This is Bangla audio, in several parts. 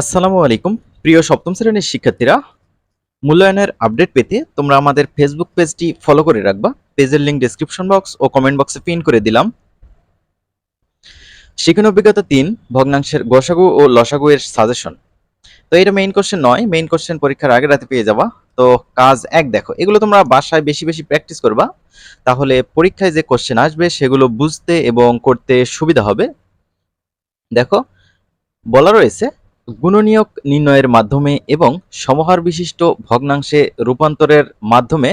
আসসালামু আলাইকুম। প্রিয় সপ্তম শ্রেণির শিক্ষার্থীরা, মূল্যায়নের আপডেট পেতে তোমরা আমাদের ফেসবুক পেজটি ফলো করে রাখবা। পেজের লিঙ্ক ডেসক্রিপশন বক্স ও কমেন্ট বক্সে পিন করে দিলাম। শিক্ষণ অভিজ্ঞতা তিন, ভগ্নাংশের গোসাগু ও লসাগু এর সাজেশন তো এটা মেইন কোশ্চেন নয় মেইন কোশ্চেন পরীক্ষার আগে রাতে পেয়ে যাবা। তো কাজ এক দেখো, এগুলো তোমরা বাসায় বেশি বেশি প্র্যাকটিস করবা। তাহলে পরীক্ষায় যে কোশ্চেন আসবে, সেগুলো বুঝতে এবং করতে সুবিধা হবে। দেখো, বলা রয়েছে গুণনীয়ক নির্ণয়ের মাধ্যমে এবং সমহার বিশিষ্ট ভগ্নাংশে রূপান্তরের মাধ্যমে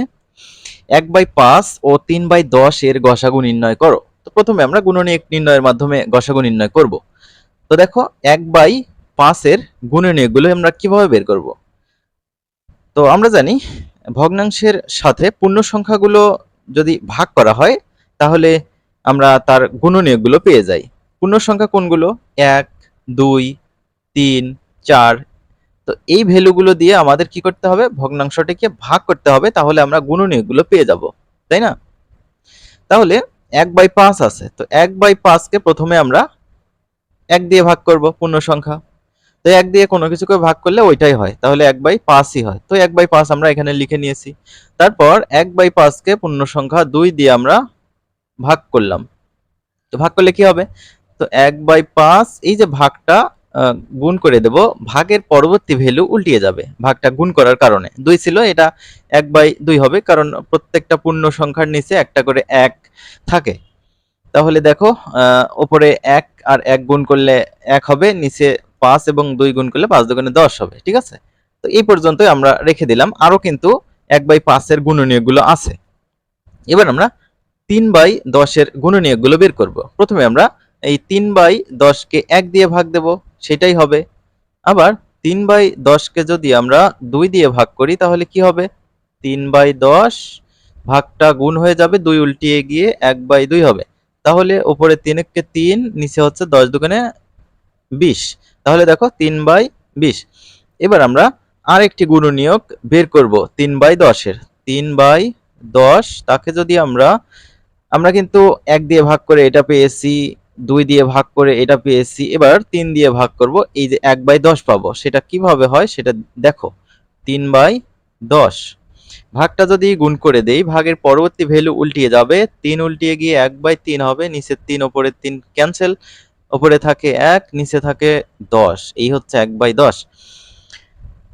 এক বাই পাঁচ ও তিন বাই দশ এর গসাগু নির্ণয় করো। তো প্রথমে আমরা গুণনীয়ক নির্ণয়ের মাধ্যমে গসাগু নির্ণয় করব। তো দেখো, এক বাই পাঁচের গুণনীয়কগুলো আমরা কীভাবে বের করব? তো আমরা জানি, ভগ্নাংশের সাথে পূর্ণ সংখ্যাগুলো যদি ভাগ করা হয়, তাহলে আমরা তার গুণনীয়কগুলো পেয়ে যাই। পূর্ণ সংখ্যা কোনগুলো? এক, দুই তিন, চার। তো এই ভ্যালুগুলো দিয়ে আমাদের কি করতে হবে? ভগ্নাংশটিকে ভাগ করতে হবে, তাহলে আমরা গুণনীয়কগুলো পেয়ে যাব, তাই না? তাহলে এক বাই পাঁচ আছে, তো এক বাই পাঁচকে প্রথমে আমরা এক দিয়ে ভাগ করব, পূর্ণ সংখ্যা। তো এক দিয়ে কোনো কিছুকে ভাগ করলে ওইটাই হয়, তাহলে এক বাই পাঁচই হয়। তো এক বাই পাঁচ আমরা এখানে লিখে নিয়েছি। তারপর এক বাই পাঁচকে পূর্ণ সংখ্যা দুই দিয়ে আমরা ভাগ করলাম। তো ভাগ করলে কি হবে? তো এক বাই পাঁচ, এই যে ভাগটা গুণ করে দেব, ভাগের পরবর্তী ভ্যালু উল্টিয়ে যাবে। ভাগটা গুণ করার কারণে। দুই ছিল, এটা এক বাই দুই হবে, কারণ প্রত্যেকটা পূর্ণ সংখ্যার নিচে একটা করে এক থাকে। তাহলে দেখো ওপরে এক আর এক গুণ করলে এক হবে, নিচে পাঁচ এবং দুই গুণ করলে পাঁচ দোকানে দশ হবে, ঠিক আছে? তো এই পর্যন্তই আমরা রেখে দিলাম। আরও কিন্তু এক বাই পাঁচের গুণনীয়কগুলো আছে। এবার আমরা তিন বাই দশের গুণনীয়কগুলো বের করব। প্রথমে আমরা এই তিন বাই দশকে এক দিয়ে ভাগ দেব। সেটাই হবে। আবার তিন বাই দশকে যদি আমরা দুই দিয়ে ভাগ করি, তাহলে কি হবে? তিন বাই দশ ভাগটা গুণ হয়ে যাবে দুই উল্টিয়ে গিয়ে এক বাই দুই হবে। তাহলে উপরে তিনকে তিন, নিচে হচ্ছে দশ দোকানে বিশ। তাহলে দেখো তিন বাই বিশ। এবার আমরা আরেকটি গুণনীয়ক বের করব তিন বাই দশের। তিন বাই দশ, তাকে যদি আমরা আমরা কিন্তু এক দিয়ে ভাগ করে এটা পেয়েছি দুই দিয়ে ভাগ করে এটা পেয়েছি, এবার তিন দিয়ে ভাগ করব, এই যে এক বাই দশ পাবো, সেটা কীভাবে হয় সেটা দেখো, তিন বাই দশ। ভাগটা যদি গুণ করে দেই, ভাগের পরবর্তী ভ্যালু উল্টিয়ে যাবে, তিন উল্টিয়ে গিয়ে এক বাই তিন হবে, নিচে তিন, ওপরে তিন ক্যান্সেল ওপরে থাকে এক, নিচে থাকে দশ, এই হচ্ছে এক বাই দশ।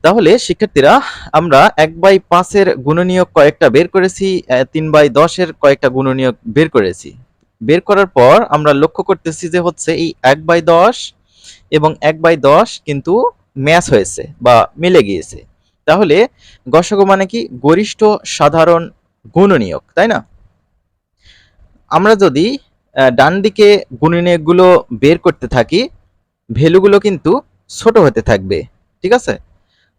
তাহলে শিক্ষার্থীরা, আমরা এক বাই পাঁচের গুণনীয়ক কয়েকটা বের করেছি তিন বাই দশের কয়েকটা গুণনীয়ক বের করেছি। বের করার পর আমরা লক্ষ্য করতেছি যে হচ্ছে এই এক বাই দশ এবং এক বাই দশ কিন্তু ম্যাচ হয়েছে বা মিলে গিয়েছে। তাহলে গসাগু মানে কি? গরিষ্ঠ সাধারণ গুণনীয়ক, তাই না? আমরা যদি ডান দিকে গুণনীয়কগুলো বের করতে থাকি, ভ্যালুগুলো কিন্তু ছোট হতে থাকবে, ঠিক আছে?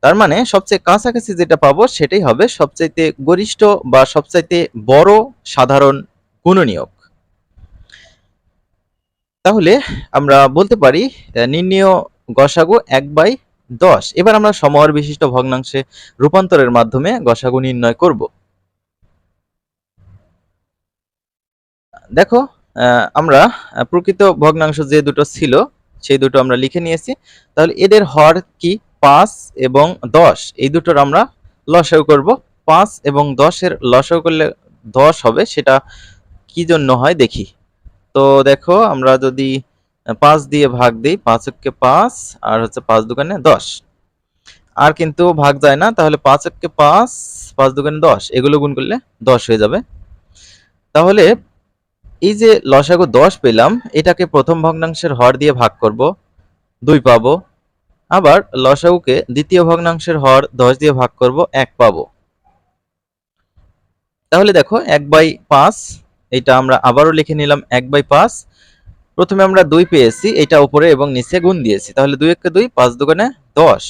তার মানে সবচেয়ে কাছাকাছি যেটা পাবো সেটাই হবে সবচাইতে গরিষ্ঠ বা সবচাইতে বড় সাধারণ গুণনীয়ক। তাহলে আমরা বলতে পারি নির্ণেয় গসাগু এক বাই দশ। এবার আমরা সমহর বিশিষ্ট ভগ্নাংশে রূপান্তরের মাধ্যমে গসাগু নির্ণয় করব। দেখো আমরা প্রকৃত ভগ্নাংশ যে দুটো ছিল, সেই দুটো আমরা লিখে নিয়েছি। তাহলে এদের হর কি? পাঁচ এবং দশ। এই দুটোর আমরা লসাগু করব। পাঁচ এবং দশের লসাগু করলে দশ হবে, সেটা কি জন্য হয় দেখি। তো দেখো, আমরা যদি পাঁচ দিয়ে ভাগ দিই, পাঁচ একে পাঁচ, আর হচ্ছে পাঁচ দোকানে দশ। আর কিন্তু ভাগ যায় না, তাহলে পাঁচ একে পাঁচ পাঁচ দোকানে দশ, এগুলো গুণ করলে দশ হয়ে যাবে। তাহলে এই যে লসাগু দশ পেলাম, এটাকে প্রথম ভগ্নাংশের হর দিয়ে ভাগ করব, দুই পাবো। আবার লসাগুকে দ্বিতীয় ভগ্নাংশের হর দশ দিয়ে ভাগ করব, এক পাবো। তাহলে দেখো, এক বাই পাঁচ এটা আমরা আবারও লিখে নিলাম এক বাই পাঁচ। প্রথমে আমরা দুই পেয়েছি, এটা উপরে এবং নিচে গুণ দিয়েছি। তাহলে দুই একে দুই, পাঁচ দোকানে দশ।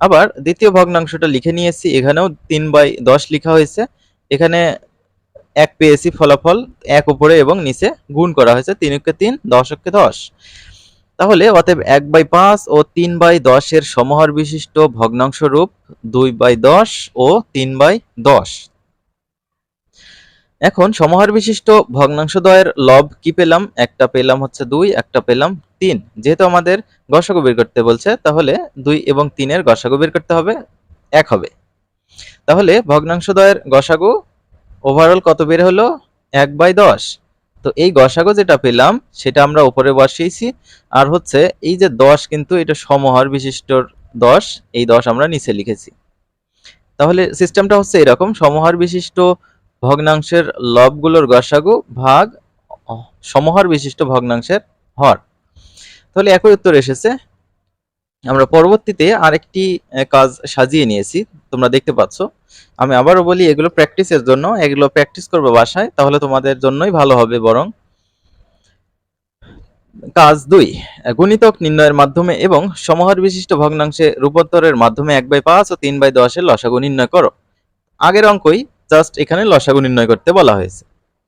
আবার দ্বিতীয় ভগ্নাংশটা লিখে নিয়েছি, এখানেও তিন বাই দশ লিখা হয়েছে। এখানে এক পেয়েছি ফলাফল, এক উপরে এবং নিচে গুণ করা হয়েছে, তিন একে তিন, দশ একে দশ। তাহলে অতএব এক বাই পাঁচ ও তিন বাই দশের সমহার বিশিষ্ট ভগ্নাংশ রূপ দুই বাই দশ ও তিন বাই দশ। এখন সমাহার বিশিষ্ট ভগ্নাংশদ্বয়ের লব কি পেলাম? একটা পেলাম হচ্ছে দুই, একটা পেলাম তিন। যেহেতু আমাদের গসাগু বের করতে বলছে, তাহলে দুই এবং তিনের গসাগু বের করতে হবে, এক হবে। তাহলে ভগ্নাংশদ্বয়ের গসাগু ওভারঅল কত বের হলো? এক বাই দশ। তো এই গসাগু যেটা পেলাম, সেটা আমরা উপরে বসিয়েছি। আর হচ্ছে এই যে দশ কিন্তু এটা সমহার বিশিষ্টর দশ, এই দশ আমরা নিচে লিখেছি। তাহলে সিস্টেমটা হচ্ছে এরকম, সমহার বিশিষ্ট ভগ্নাংশের লবগুলোর গসাগু ভাগ সমহার বিশিষ্ট ভগ্নাংশের হর। তাহলে একই উত্তর এসেছে। আমরা পরবর্তীতে আরেকটি কাজ সাজিয়ে নিয়েছি। তোমরা দেখতে পাচ্ছ। আমি আবারও বলি, এগুলো প্র্যাকটিসের জন্য, এগুলো প্র্যাকটিস করবে বাসায়, তাহলে তোমাদের জন্যই ভালো হবে বরং। কাজ দুই, গুণিতক নির্ণয়ের মাধ্যমে এবং সমহার বিশিষ্ট ভগ্নাংশে রূপান্তরের মাধ্যমে এক বাই পাঁচ ও তিন বাই দশের লসাগু নির্ণয় করো। আগের অঙ্কই জাস্ট এখানে লসাগু নির্ণয় করতে বলা হয়েছে।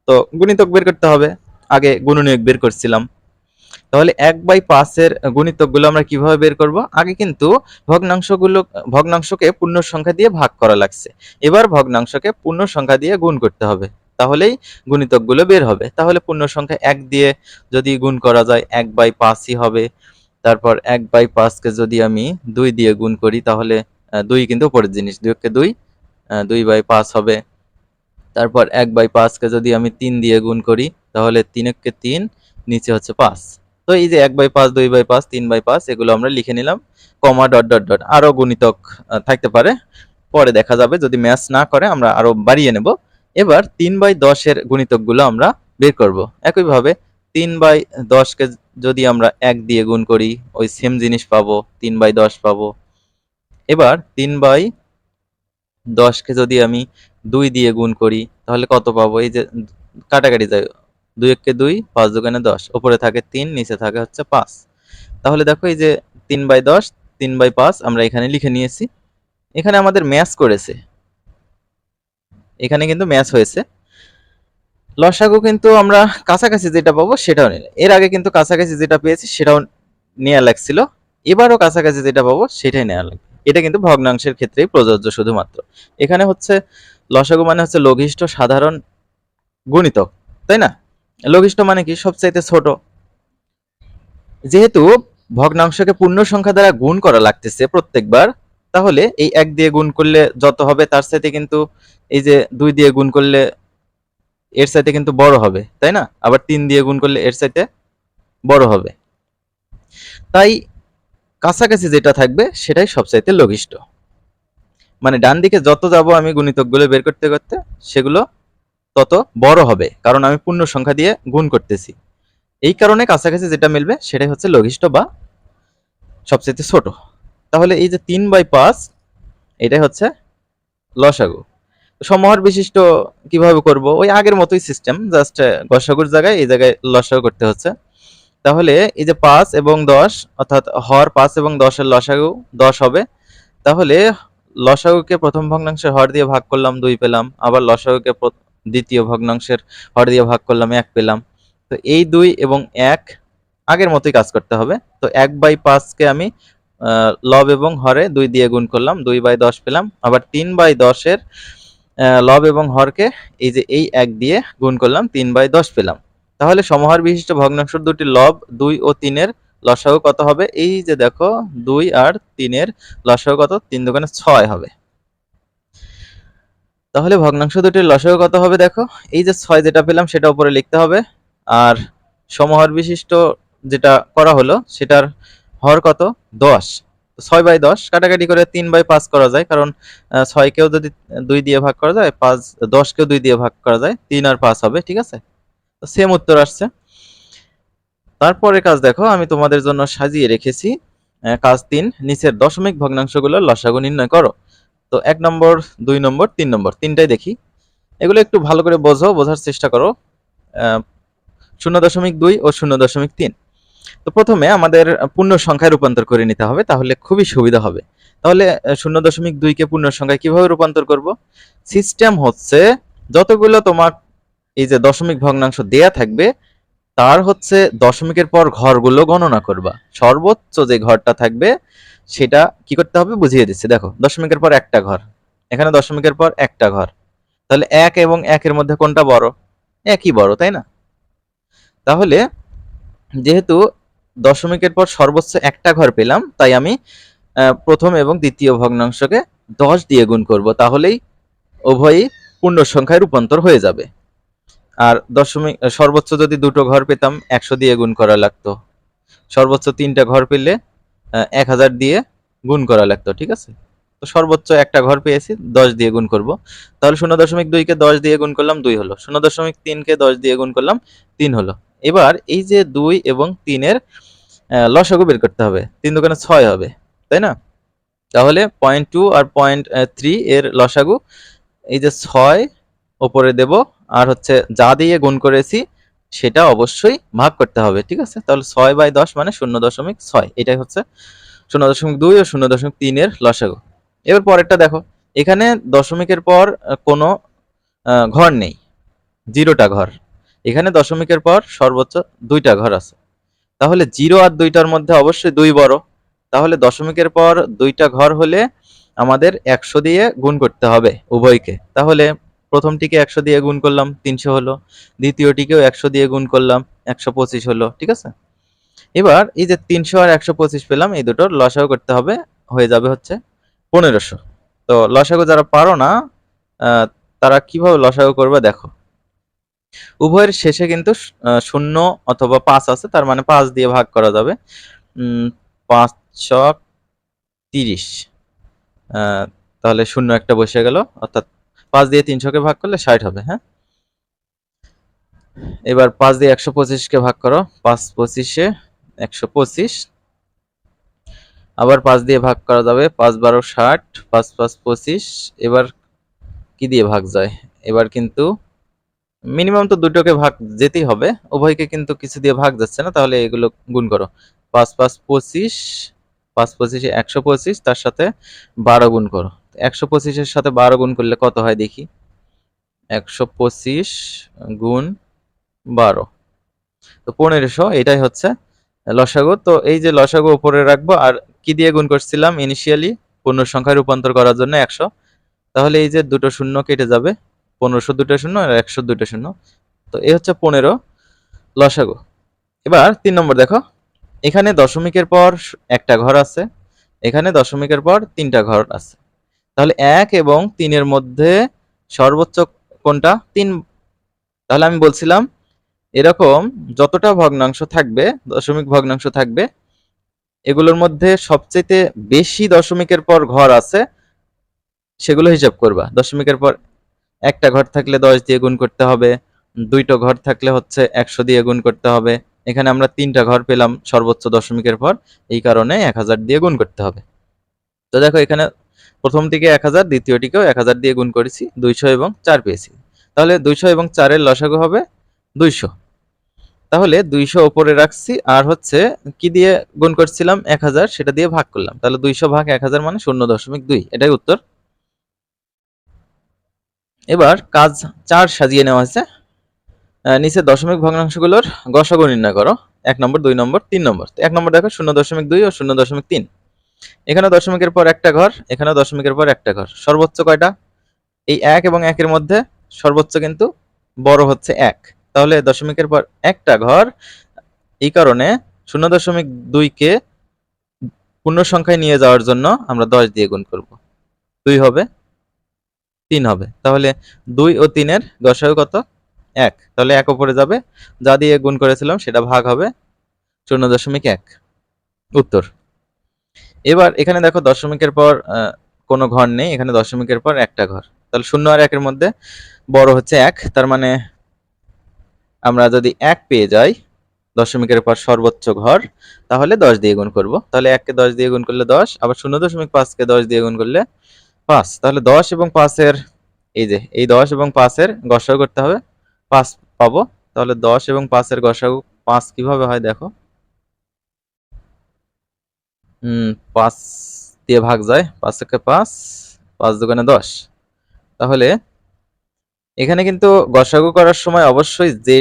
তো গুণিতক বের করতে হবে। আগে গুণনীয়ক বের করছিলাম। তাহলে এক বাই পাঁচের গুণিতকগুলো আমরা কীভাবে বের করব? আগে কিন্তু ভগ্নাংশগুলো, ভগ্নাংশকে পূর্ণ সংখ্যা দিয়ে ভাগ করা লাগছে। এবার ভগ্নাংশকে পূর্ণ সংখ্যা দিয়ে গুণ করতে হবে। তাহলেই গুণিতকগুলো বের হবে। তাহলে পূর্ণ সংখ্যা এক দিয়ে যদি গুণ করা যায়, এক বাই পাঁচই হবে। তারপর এক বাই পাঁচকে যদি আমি দুই দিয়ে গুণ করি, তাহলে দুই কিন্তু উপরের জিনিস। দুইকে দুই দুই বাই পাঁচ হবে। তারপর এক বাই পাঁচকে যদি আমি তিন দিয়ে গুণ করি, তাহলে তিন তিনকে তিন, নিচে হচ্ছে পাঁচ। তো এই যে এক বাই পাঁচ, দুই বাই পাঁচ, তিন বাই পাঁচ, এগুলো আমরা লিখে নিলাম, কমা ডট ডট ডট। আরও গুণিতক থাকতে পারে। পরে দেখা যাবে, যদি ম্যাচ না করে, আমরা আরও বাড়িয়ে নেব। এবার তিন বাই দশের গুণিতকগুলো আমরা বের করব। একইভাবে তিন বাই দশকে যদি আমরা এক দিয়ে গুণ করি, ওই সেম জিনিস পাবো, তিন বাই দশ পাবো। এবার তিন বাই দশকে যদি আমি দুই দিয়ে গুণ করি, তাহলে কত পাবো? এই যে কাটাকাটি যায়, দুই এককে দুই, পাঁচ দোকানে দশ উপরে থাকে তিন, নিচে থাকে হচ্ছে পাঁচ। তাহলে দেখো এই যে তিন বাই দশ, তিন বাই পাঁচ আমরা এখানে লিখে নিয়েছি। এখানে আমাদের ম্যাচ করেছে। এখানে কিন্তু ম্যাচ হয়েছে। লসাগু কিন্তু আমরা কাছাকাছি যেটা পাবো সেটাও নিল এর আগে কিন্তু কাছাকাছি যেটা পেয়েছি সেটাও নেওয়া লাগছিল। এবারও কাছাকাছি যেটা পাবো সেটাই নেওয়া লাগবে। এটা কিন্তু ভগ্নাংশের ক্ষেত্রেই প্রযোজ্য শুধুমাত্র। এখানে হচ্ছে লসাগু মানে হচ্ছে লঘিষ্ঠ সাধারণ গুণিতক তাই না? লঘিষ্ঠ মানে কি? সবচাইতে ছোট। যেহেতু ভগ্নাংশকে পূর্ণ সংখ্যা দ্বারা গুণ করা লাগতেছে প্রত্যেকবার, তাহলে এই এক দিয়ে গুণ করলে যত হবে তার সাথে কিন্তু এই যে দুই দিয়ে গুণ করলে এর সাথে কিন্তু বড় হবে, তাই না? আবার তিন দিয়ে গুণ করলে এর সাথে বড় হবে। তাই কাছাকাছি যেটা থাকবে সেটাই সবচাইতে লঘিষ্ঠ। মানে ডান দিকে যত যাব আমি গুণিতকগুলো বের করতে করতে সেগুলো তত বড় হবে, কারণ আমি পূর্ণ সংখ্যা দিয়ে গুণ করতেছি। এই কারণে কাছাকাছি যেটা মিলবে সেটাই হচ্ছে লঘিষ্ঠ বা সবচেয়ে ছোট। তাহলে এই যে তিন বাই পাঁচ, এটাই হচ্ছে লসাগু। সমহার বিশিষ্ট কীভাবে করব? ওই আগের মতোই সিস্টেম জাস্ট গসাগুর জায়গায় এই জায়গায় লসাগু করতে হচ্ছে। তাহলে এই যে পাঁচ এবং দশ, অর্থাৎ হর পাঁচ এবং দশের লসাগু দশ হবে। তাহলে লসাগুকে প্রথম ভগ্নাংশের হর দিয়ে ভাগ করলাম দুই পেলাম, আবার লসাগুকে দ্বিতীয় ভগ্নাংশের হর দিয়ে ভাগ করলাম এক পেলাম। তো এই দুই এবং এক আগের মতোই কাজ করতে হবে। তো এক বাই পাঁচকে আমি লব এবং হরে দুই দিয়ে গুণ করলাম, দুই বাই দশ পেলাম, আবার তিন বাই দশের লব এবং হরকে এই যে এই এক দিয়ে গুণ করলাম, তিন বাই দশ পেলাম। তাহলে সমহার বিশিষ্ট ভগ্নাংশ দুটি লব দুই ও তিনের লসাগু কত হবে? এই যে দেখো, দুই আর তিনের লসাগু কত? তিন দোকানে ছয় হবে। তাহলে ভগ্নাংশ দুটির লসাগু কত হবে দেখো? এই যে ছয় যেটা পেলাম, সেটা উপরে লিখতে হবে। আর সমহার বিশিষ্ট যেটা করা হলো, সেটার হর কত? দশ। ছয় বাই দশ, কাটাকাটি করে তিন বাই পাঁচ করা যায়, কারণ ছয়কেও যদি দুই দিয়ে ভাগ করা যায়, পাঁচ দশকেও দুই দিয়ে ভাগ করা যায়, তিন আর পাঁচ হবে, ঠিক আছে? সেম উত্তর আসছে। তারপরে কাজ দেখো, আমি তোমাদের জন্য সাজিয়ে রেখেছি কাজ তিন, নিচের দশমিক ভগ্নাংশগুলো লসাগু নির্ণয় করো। তো এক নম্বর, দুই নম্বর, তিন নম্বর, তিনটাই দেখি। এগুলো একটু ভালো করে বোঝো, বোঝার চেষ্টা করো। শূন্য দশমিক দুই ও শূন্য দশমিক তিন। তো প্রথমে আমাদের পূর্ণ সংখ্যায় রূপান্তর করে নিতে হবে, তাহলে খুবই সুবিধা হবে। তাহলে শূন্য দশমিক দুইকে পূর্ণ সংখ্যায় কীভাবে রূপান্তর করব? সিস্টেম হচ্ছে যতগুলো তোমার এই যে দশমিক ভগ্নাংশ দেয়া থাকবে তার হচ্ছে দশমিকের পর ঘরগুলো গণনা করবা। সর্বোচ্চ যে ঘরটা থাকবে, সেটা কি করতে হবে? বুঝিয়ে দিচ্ছি। দেখো, দশমিকের পর একটা ঘর। এখানে দশমিকের পর একটা ঘর। তাহলে এক এবং একের মধ্যে কোনটা বড়? একই বড়, তাই না? তাহলে যেহেতু দশমিকের পর সর্বোচ্চ একটা ঘর পেলাম, তাই আমি প্রথম এবং দ্বিতীয় ভগ্নাংশকে দশ দিয়ে গুণ করব। তাহলেই উভয়ই পূর্ণ সংখ্যায় রূপান্তর হয়ে যাবে। আর দশমিক সর্বোচ্চ যদি দুটো ঘর পেতাম, একশো দিয়ে গুণ করা লাগতো। সর্বোচ্চ তিনটা ঘর পেলে এক হাজার দিয়ে গুণ করা লাগতো, ঠিক আছে? তো সর্বোচ্চ একটা ঘর পেয়েছি, দশ দিয়ে গুণ করব। তাহলে শূন্য দশমিক দুইকে দশ দিয়ে গুণ করলাম, দুই হলো। শূন্য দশমিক তিনকে দশ দিয়ে গুণ করলাম, তিন হলো। এবার এই যে দুই এবং তিনের লসাগু বের করতে হবে। তিন দোকানে ছয় হবে, তাই না? তাহলে পয়েন্ট টু আর পয়েন্ট থ্রি এর লসাগু, এই যে ছয়, ওপরে দেব আর হচ্ছে যা দিয়ে গুণ করেছি, সেটা অবশ্যই ভাগ করতে হবে, ঠিক আছে? তাহলে ছয় বাই দশ মানে শূন্য দশমিক ছয়। এটাই হচ্ছে শূন্য দশমিক দুই ও শূন্য দশমিক তিনের লসাগু। এবার পরেরটা দেখো, এখানে দশমিকের পর কোনো ঘর নেই, জিরোটা ঘর। এখানে দশমিকের পর সর্বোচ্চ দুইটা ঘর আছে। তাহলে জিরো আর দুইটার মধ্যে অবশ্যই দুই বড়। তাহলে দশমিকের পর দুইটা ঘর হলে আমাদের একশো দিয়ে গুণ করতে হবে উভয়কে। তাহলে প্রথমটিকে একশো দিয়ে গুণ করলাম তিনশো হলো, দ্বিতীয়টিকেও একশো দিয়ে গুণ করলাম একশো পঁচিশ হলো, ঠিক আছে? এবার এই যে তিনশো আর একশো পঁচিশ পেলাম, এই দুটোর লসাগু করতে হবে, হয়ে যাবে হচ্ছে পনেরোশো। তো লসাগু যারা পারো না তারা কীভাবে লসাগু করবে দেখো। উভয়ের শেষে কিন্তু শূন্য অথবা পাঁচ আছে, তার মানে পাঁচ দিয়ে ভাগ করা যাবে। পাঁচ ছক তিরিশ। তাহলে শূন্য একটা বসে গেল, অর্থাৎ পাঁচ দিয়ে তিনশোকে ভাগ করলে ষাট হবে হ্যাঁ? এবার পাঁচ দিয়ে একশো পঁচিশকে ভাগ করো, পাঁচ পঁচিশে একশো পঁচিশ। আবার পাঁচ দিয়ে ভাগ করা যাবে, পাঁচ বারো ষাট, পাঁচ পাঁচ পঁচিশ। এবার কি দিয়ে ভাগ যায়? এবার কিন্তু মিনিমাম তো দুটোকে ভাগ যেতেই হবে, উভয়কে কিন্তু কিছু দিয়ে ভাগ যাচ্ছে না, তাহলে এগুলো গুণ করো। পাঁচ পাঁচ পঁচিশ, পাঁচ পঁচিশে একশো পঁচিশ, তার সাথে বারো গুণ করো। একশো পঁচিশের সাথে বারো গুণ করলে কত হয় দেখি? একশো পঁচিশ গুণ বারো। তো পনেরোশো, এটাই হচ্ছে লসাগু। তো এই যে লসাগু উপরে রাখব, আর কি দিয়ে গুণ করছিলাম ইনিশিয়ালি পূর্ণ সংখ্যায় রূপান্তর করার জন্য একশো। তাহলে এই যে দুটো শূন্য কেটে যাবে, পনেরোশো দুটো শূন্য আর একশো দুটো শূন্য। তো এই হচ্ছে পনেরো লসাগু। এবার তিন নম্বর দেখো। এখানে দশমিকের পর একটা ঘর আছে, এখানে দশমিকের পর তিনটা ঘর আছে। তাহলে এক এবং তিনের মধ্যে সর্বোচ্চ কোনটা? তিন। তাহলে আমি বলছিলাম, এরকম যতটা ভগ্নাংশ থাকবে, দশমিক ভগ্নাংশ থাকবে, এগুলোর মধ্যে সবচেয়ে বেশি দশমিকের পর ঘর আছে, সেগুলো হিসাব করবা। দশমিকের পর একটা ঘর থাকলে দশ দিয়ে গুণ করতে হবে, দুইটো ঘর থাকলে হচ্ছে একশো দিয়ে গুণ করতে হবে। এখানে আমরা তিনটা ঘর পেলাম সর্বোচ্চ দশমিকের পর, এই কারণে এক হাজার দিয়ে গুণ করতে হবে। তো দেখো এখানে প্রথম দিকে এক হাজার, দ্বিতীয়টিকেও এক হাজার দিয়ে গুণ করেছি, দুইশো এবং চার পেয়েছি। তাহলে দুইশো এবং চারের লসাগু হবে দুইশো। তাহলে দুইশো ওপরে রাখছি, আর হচ্ছে কি দিয়ে গুণ করছিলাম? এক হাজার, সেটা দিয়ে ভাগ করলাম। তাহলে দুইশো ভাগ এক হাজার মানে শূন্য দশমিক দুই। এটাই উত্তর। এবার কাজ চার সাজিয়ে নেওয়া হয়েছে। নিচে দশমিক ভগ্নাংশগুলোর গসাগু নির্ণয় করো। এক নম্বর, দুই নম্বর, তিন নম্বর। এক নম্বর দেখো, শূন্য দশমিক দুই ও শূন্য দশমিক তিন। এখানে দশমিকের পর একটা ঘর এখানে দশমিকের পর একটা ঘর। সর্বোচ্চ কয়টা? এই এক এবং একের মধ্যে সর্বোচ্চ কিন্তু বড় হচ্ছে এক। তাহলে দশমিকের পর একটা ঘর, এই কারণে শূন্য দশমিক দুইকে পূর্ণ সংখ্যায় নিয়ে যাওয়ার জন্য আমরা দশ দিয়ে গুণ করব। দুই হবে, তিন হবে। তাহলে দুই ও তিনের গসাগু কত? এক। তাহলে এক ওপরে যাবে। যা দিয়ে গুণ করেছিলাম সেটা ভাগ হবে শূন্য দশমিক এক। উত্তর। এবার এখানে দেখো দশমিকের পর কোনো ঘর নেই, এখানে দশমিকের পর একটা ঘর। তাহলে শূন্য আর একের মধ্যে বড় হচ্ছে এক, তার মানে আমরা যদি এক পেয়ে যাই দশমিকের পর সর্বোচ্চ ঘর, তাহলে দশ দিয়ে গুণ করব। তাহলে এককে দশ দিয়ে গুণ করলে দশ, আবার শূন্য দশমিক পাঁচকে দশ দিয়ে গুণ করলে পাঁচ। তাহলে দশ এবং পাঁচের, এই যে, এই দশ এবং পাঁচের গসাগু করতে হবে, পাঁচ পাবো। তাহলে দশ এবং পাঁচের গসাগু পাঁচ কীভাবে হয় দেখো? পাঁচ দিয়ে ভাগ যায়, পাঁচ একে পাঁচ পাঁচ দোকানে দশ। তাহলে এখানে কিন্তু গসাগু করার সময় অবশ্যই যে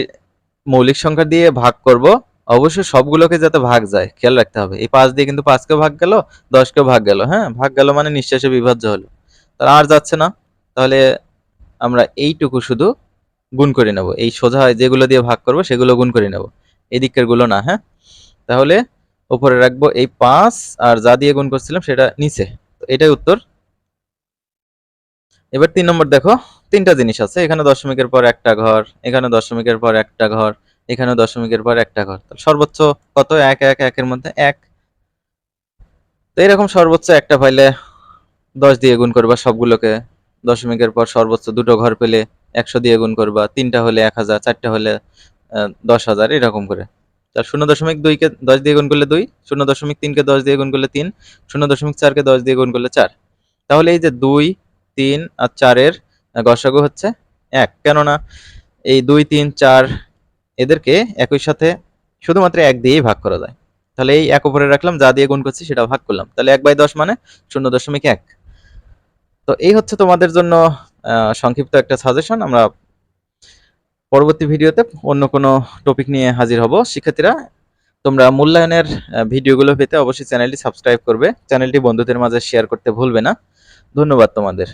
মৌলিক সংখ্যা দিয়ে ভাগ করব, অবশ্যই সবগুলোকে যাতে ভাগ যায়, খেয়াল রাখতে হবে। এই পাঁচ দিয়ে কিন্তু পাঁচকেও ভাগ গেল, দশকেও ভাগ গেল হ্যাঁ? ভাগ গেল মানে নিঃশেষে বিভাজ্য হলো। তাহলে আর যাচ্ছে না। তাহলে আমরা এইটুকু শুধু গুণ করে নেব। এই সোজা যেগুলো দিয়ে ভাগ করব, সেগুলো গুণ করে নেব। এই দিকেরগুলো না হ্যাঁ? তাহলে উপরে রাখব এই পাঁচ, আর যা দিয়ে গুণ করছিলাম সেটা নিচে। এটাই উত্তর। এবার তিন নম্বর দেখো, তিনটা জিনিস আছে। এখানে দশমিকের পর একটা ঘর, এখানে দশমিকের পর একটা ঘর, এখানে দশমিকের পর একটা ঘর। সর্বোচ্চ কত? এক এক, একের মধ্যে এক। তো এরকম সর্বোচ্চ একটা পাইলে দশ দিয়ে গুণ করবা সবগুলোকে। দশমিকের পর সর্বোচ্চ দুটো ঘর পেলে একশো দিয়ে গুণ করবা। তিনটা হলে এক হাজার, চারটা হলে দশ হাজার, এরকম করে। তার শূন্য দশমিক দুইকে দশ দিয়ে গুণ করলে দুই, শূন্য দশমিক তিনকে দশ দিয়ে গুণ করলে তিন, শূন্য দশমিক চারকে দশ দিয়ে গুণ করলে চার। তাহলে এই যে দুই, তিন আর চারের গসাগু হচ্ছে এক। কেননা এই দুই, তিন, চার এদেরকে একই সাথে শুধুমাত্র এক দিয়েই ভাগ করা যায়। তাহলে এই এক উপরে রাখলাম, যা দিয়ে গুণ করছি সেটা ভাগ করলাম। তাহলে এক বাই দশ মানে শূন্য দশমিক এক। তো এই হচ্ছে তোমাদের জন্য সংক্ষিপ্ত একটা সাজেশন আমরা পরবর্তী ভিডিওতে অন্য কোনো টপিক নিয়ে হাজির হব। শিক্ষার্থীরা, তোমরা মূল্যায়নের ভিডিওগুলো পেতে অবশ্যই চ্যানেলটি সাবস্ক্রাইব করবে। চ্যানেলটি বন্ধুদের মাঝে শেয়ার করতে ভুলবে না। ধন্যবাদ তোমাদের।